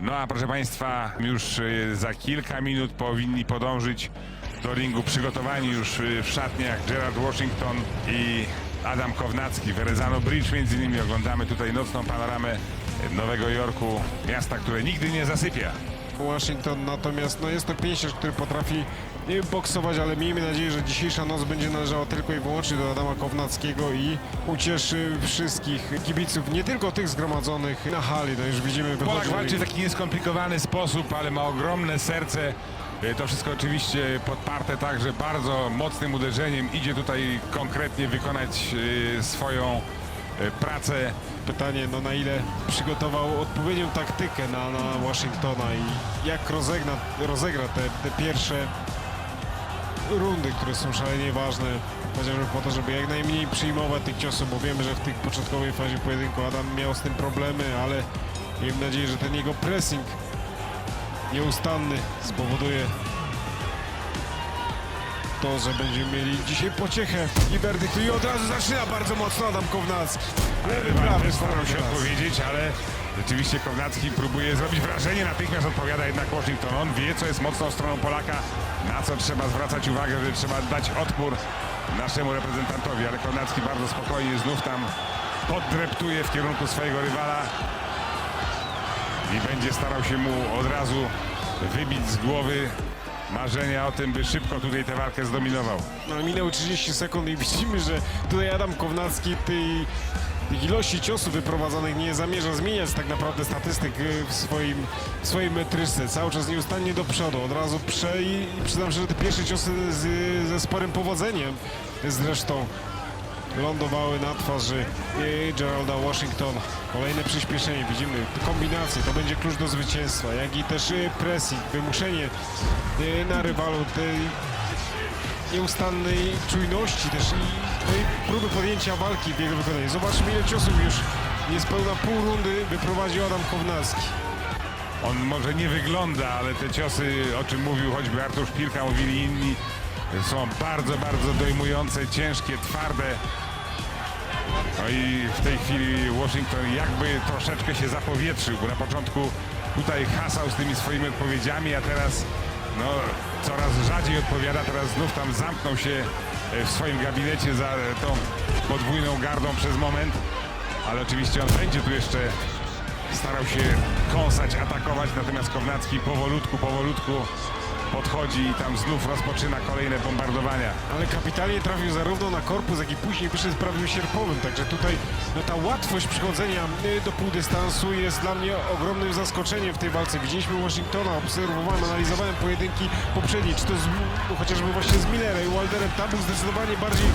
No a proszę Państwa, już y, za kilka minut powinni podążyć do ringu przygotowani już y, w szatniach Gerard Washington i Adam Kownacki. Verezano Bridge między innymi oglądamy tutaj nocną panoramę Nowego Jorku, miasta, które nigdy nie zasypia. Washington natomiast no jest to pięściarz, który potrafi y, boksować, ale miejmy nadzieję, że dzisiejsza noc będzie należała tylko i wyłącznie do Adama Kownackiego i ucieszy wszystkich kibiców, nie tylko tych zgromadzonych na hali. No już widzimy Polak walczy w taki nieskomplikowany sposób, ale ma ogromne serce. Y, To wszystko oczywiście podparte także bardzo mocnym uderzeniem. Idzie tutaj konkretnie wykonać y, swoją y, pracę. Pytanie, no na ile przygotował odpowiednią taktykę na, na Waszyngtona i jak rozegna, rozegra te, te pierwsze rundy, które są szalenie ważne, chociażby po to, żeby jak najmniej przyjmować tych ciosów, bo wiemy, że w tej początkowej fazie pojedynku Adam miał z tym problemy, ale miejmy nadzieję, że ten jego pressing nieustanny spowoduje to, że będziemy mieli dzisiaj pociechę i werdykt. I od razu zaczyna bardzo mocno Adam Kownacki. Lewy, prawy, starał się odpowiedzieć, ale rzeczywiście Kownacki próbuje zrobić wrażenie. Natychmiast odpowiada jednak Washington. On wie, co jest mocną stroną Polaka, na co trzeba zwracać uwagę, że trzeba dać odpór naszemu reprezentantowi. Ale Kownacki bardzo spokojnie znów tam poddreptuje w kierunku swojego rywala i będzie starał się mu od razu wybić z głowy marzenia o tym, by szybko tutaj tę walkę zdominował. No, minęły 30 sekund i widzimy, że tutaj Adam Kownacki tej, ilości ciosów wyprowadzonych nie zamierza zmieniać tak naprawdę statystyk y, w swoim, w swojej metryczce. Cały czas nieustannie do przodu, od razu prze i, przyznam szczerze, te pierwsze ciosy z, ze sporym powodzeniem zresztą lądowały na twarzy y, Geralda Washington. Kolejne przyspieszenie, widzimy kombinacje, to będzie klucz do zwycięstwa, jak i też y, pressing, wymuszenie na rywalu nieustannej czujności też i, no próby podjęcia walki w jego wykonaniu. Zobaczmy ile ciosów już niespełna pół rundy wyprowadził Adam Kownacki. On może nie wygląda, ale te ciosy, o czym mówił choćby Artur Szpilka, mówili inni, są bardzo, bardzo dojmujące, ciężkie, twarde. No i w tej chwili Washington jakby troszeczkę się zapowietrzył, bo na początku tutaj hasał z tymi swoimi odpowiedziami, a teraz no, coraz rzadziej odpowiada, teraz znów tam zamknął się e, w swoim gabinecie za tą podwójną gardą przez moment, ale oczywiście on będzie tu jeszcze starał się kąsać, atakować, natomiast Kownacki powolutku, powolutku podchodzi i tam znów rozpoczyna kolejne bombardowania. Ale kapitalnie trafił zarówno na korpus, jak i później wyszedł prawym sierpowym. Także tutaj no, ta łatwość przychodzenia y, do półdystansu jest dla mnie ogromnym zaskoczeniem w tej walce. Widzieliśmy Waszyngtona, obserwowałem, analizowałem pojedynki poprzednie, czy to z, no, chociażby właśnie z Millerem i Walderem. Tam był zdecydowanie bardziej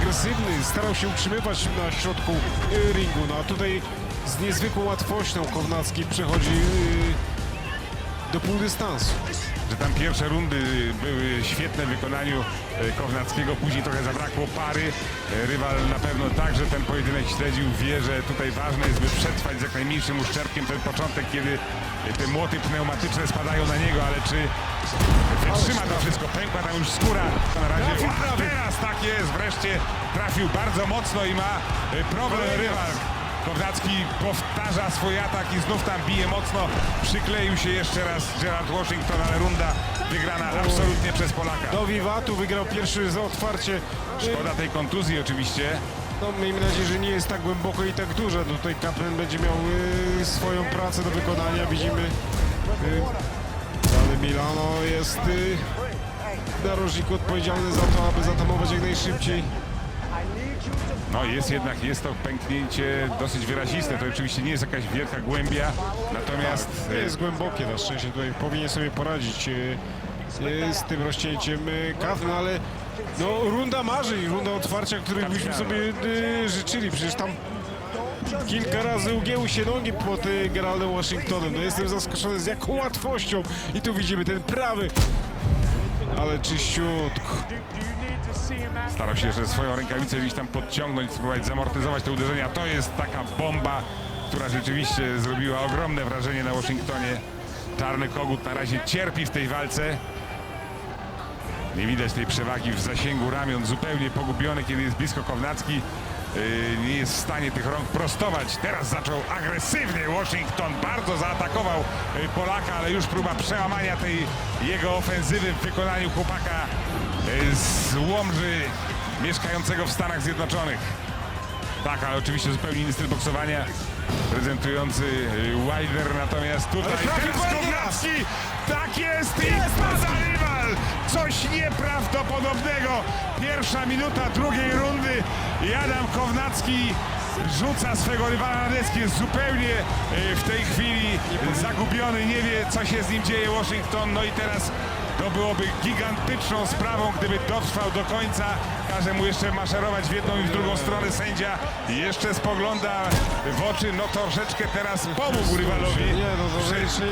agresywny, starał się utrzymywać na środku y, ringu. No a tutaj z niezwykłą łatwością Kownacki przechodzi y, do półdystansu. Że tam pierwsze rundy były świetne w wykonaniu e, Kownackiego, później trochę zabrakło pary. E, Rywal na pewno także ten pojedynek śledził, wie, że tutaj ważne jest, by przetrwać z jak najmniejszym uszczerbkiem ten początek, kiedy te młoty pneumatyczne spadają na niego, ale czy wytrzyma to wszystko, pękła tam już skóra na razie. Teraz tak jest, wreszcie trafił bardzo mocno i ma e, problem rywal. Kownacki powtarza swój atak i znów tam bije mocno. Przykleił się jeszcze raz Gerard Washington, ale runda wygrana absolutnie przez Polaka. Do Wiwatu wygrał pierwszy za otwarcie. Szkoda tej kontuzji oczywiście. No, miejmy nadzieję, że nie jest tak głęboko i tak duże. No, tutaj Kaplan będzie miał y, swoją pracę do wykonania. Widzimy, y, ale Milano jest y, w narożniku odpowiedzialny za to, aby zatamować jak najszybciej. No jest jednak, jest to pęknięcie dosyć wyraziste. To oczywiście nie jest jakaś wielka głębia, natomiast Nie e, jest głębokie na szczęście. Tutaj powinien sobie poradzić y, y, z tym rozcięciem y, Kaplan, ale no, runda marzeń, runda otwarcia, której byśmy sobie życzyli. Przecież tam Kilka razy ugięły się nogi pod Geraldem Washingtonem. No jestem zaskoczony z jaką łatwością. I tu widzimy ten prawy. Ale czyściutko. Starał się jeszcze swoją rękawicę gdzieś tam podciągnąć, spróbować zamortyzować te uderzenia. To jest taka bomba, która rzeczywiście zrobiła ogromne wrażenie na Waszyngtonie. Czarny kogut na razie cierpi w tej walce. Nie widać tej przewagi w zasięgu ramion, zupełnie pogubiony, kiedy jest blisko Kownacki. Y, nie jest w stanie tych rąk prostować. Teraz zaczął agresywnie Washington, bardzo zaatakował y, Polaka, ale już próba przełamania tej jego ofensywy w wykonaniu chłopaka y, z Łomży mieszkającego w Stanach Zjednoczonych. Tak, ale oczywiście zupełnie inny styl boksowania prezentujący y, Wilder, natomiast tutaj teraz! Kownacki, tak jest i pada Coś nieprawdopodobnego. Pierwsza minuta drugiej rundy i Adam Kownacki rzuca swego rywala na deski. Jest zupełnie y, w tej chwili zagubiony, nie wie co się z nim dzieje Washington. No i teraz to byłoby gigantyczną sprawą, gdyby dotrwał do końca. Każe mu jeszcze maszerować w jedną i w drugą stronę sędzia. Jeszcze spogląda w oczy, no troszeczkę teraz pomógł rywalowi. Nie, no to Prze- jeszcze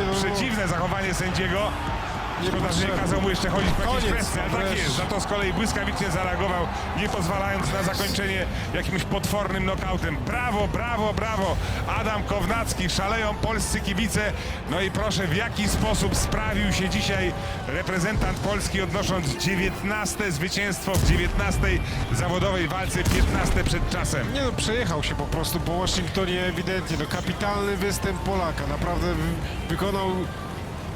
nie. Szkoda, że nie kazał mu jeszcze chodzić po jakiejś Koniec, presji, ale tak jest. Za to z kolei błyskawicznie zareagował, nie pozwalając na zakończenie jakimś potwornym nokautem. Brawo, brawo, brawo. Adam Kownacki, szaleją polscy kibice. No i proszę, w jaki sposób sprawił się dzisiaj reprezentant Polski, odnosząc 19 zwycięstwo w 19 zawodowej walce, 15 przed czasem. Nie no, przejechał się po prostu po Waszyngtonie ewidentnie. No kapitalny występ Polaka. Naprawdę wy- wykonał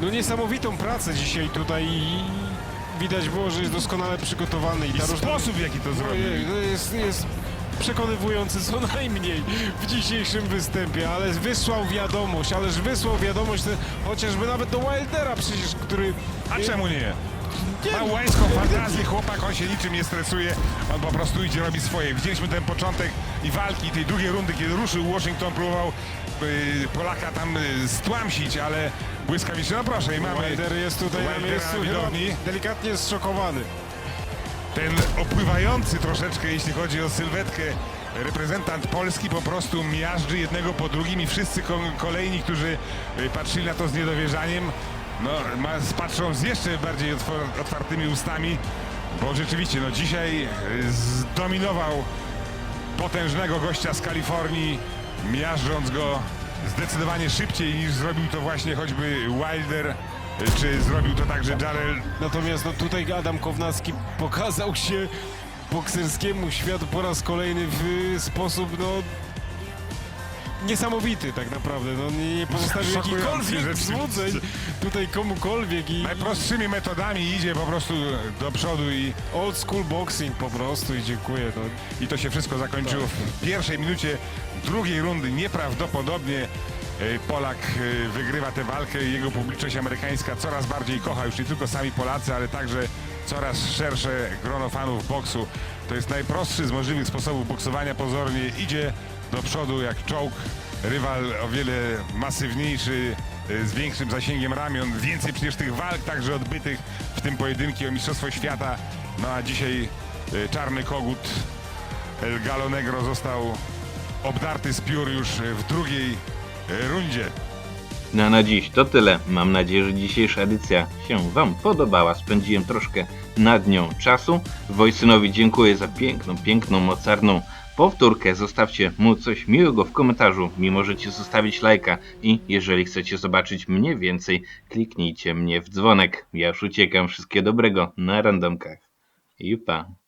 no niesamowitą pracę dzisiaj tutaj i widać było, że jest doskonale przygotowany. I, I ta sposób, w jaki to zrobił. To jest, jest przekonywujący co najmniej w dzisiejszym występie, ale wysłał wiadomość, ależ wysłał wiadomość chociażby nawet do Wildera przecież, który... A czemu nie? Nie, Ma łańską fantazję, chłopak, on się niczym nie stresuje, on po prostu idzie robić swoje. Widzieliśmy ten początek i walki tej drugiej rundy, kiedy ruszył Washington, próbował Polaka tam y, stłamsić, ale błyskawicznie, no proszę, i mamy Wilder jest tutaj na Wildera miejscu, delikatnie zszokowany. Ten opływający troszeczkę, jeśli chodzi o sylwetkę, reprezentant Polski po prostu miażdży jednego po drugim i wszyscy ko- kolejni, którzy y, patrzyli na to z niedowierzaniem, no, ma, patrzą z jeszcze bardziej otwartymi ustami, bo rzeczywiście, no dzisiaj y, zdominował potężnego gościa z Kalifornii, miażdżąc go zdecydowanie szybciej niż zrobił to właśnie choćby Wilder, czy zrobił to także Jarrell. Natomiast no, tutaj Adam Kownacki pokazał się bokserskiemu światu po raz kolejny w sposób no niesamowity tak naprawdę. No, nie, nie pozostawił Szokujący jakichkolwiek rzeczywiście. złudzeń tutaj komukolwiek i Najprostszymi metodami idzie po prostu do przodu i, old school boxing po prostu i dziękuję. No. i to się wszystko zakończyło w pierwszej minucie drugiej rundy. Nieprawdopodobnie e, Polak e, wygrywa tę walkę i jego publiczność amerykańska coraz bardziej kocha. Już nie tylko sami Polacy, ale także coraz szersze grono fanów boksu. To jest najprostszy z możliwych sposobów boksowania. Pozornie idzie do przodu jak czołg. Rywal o wiele masywniejszy, e, z większym zasięgiem ramion. Więcej przecież tych walk także odbytych, w tym pojedynki o Mistrzostwo Świata. No a dzisiaj e, czarny kogut El Galo Negro został obdarty z piór już w drugiej e, rundzie. No a na dziś to tyle. Mam nadzieję, że dzisiejsza edycja się Wam podobała. Spędziłem troszkę nad nią czasu. Wojsynowi dziękuję za piękną, piękną, mocarną powtórkę. Zostawcie mu coś miłego w komentarzu. Mi możecie zostawić lajka i jeżeli chcecie zobaczyć mnie więcej, kliknijcie mnie w dzwonek. Ja już uciekam. Wszystkiego dobrego na randomkach. I pa.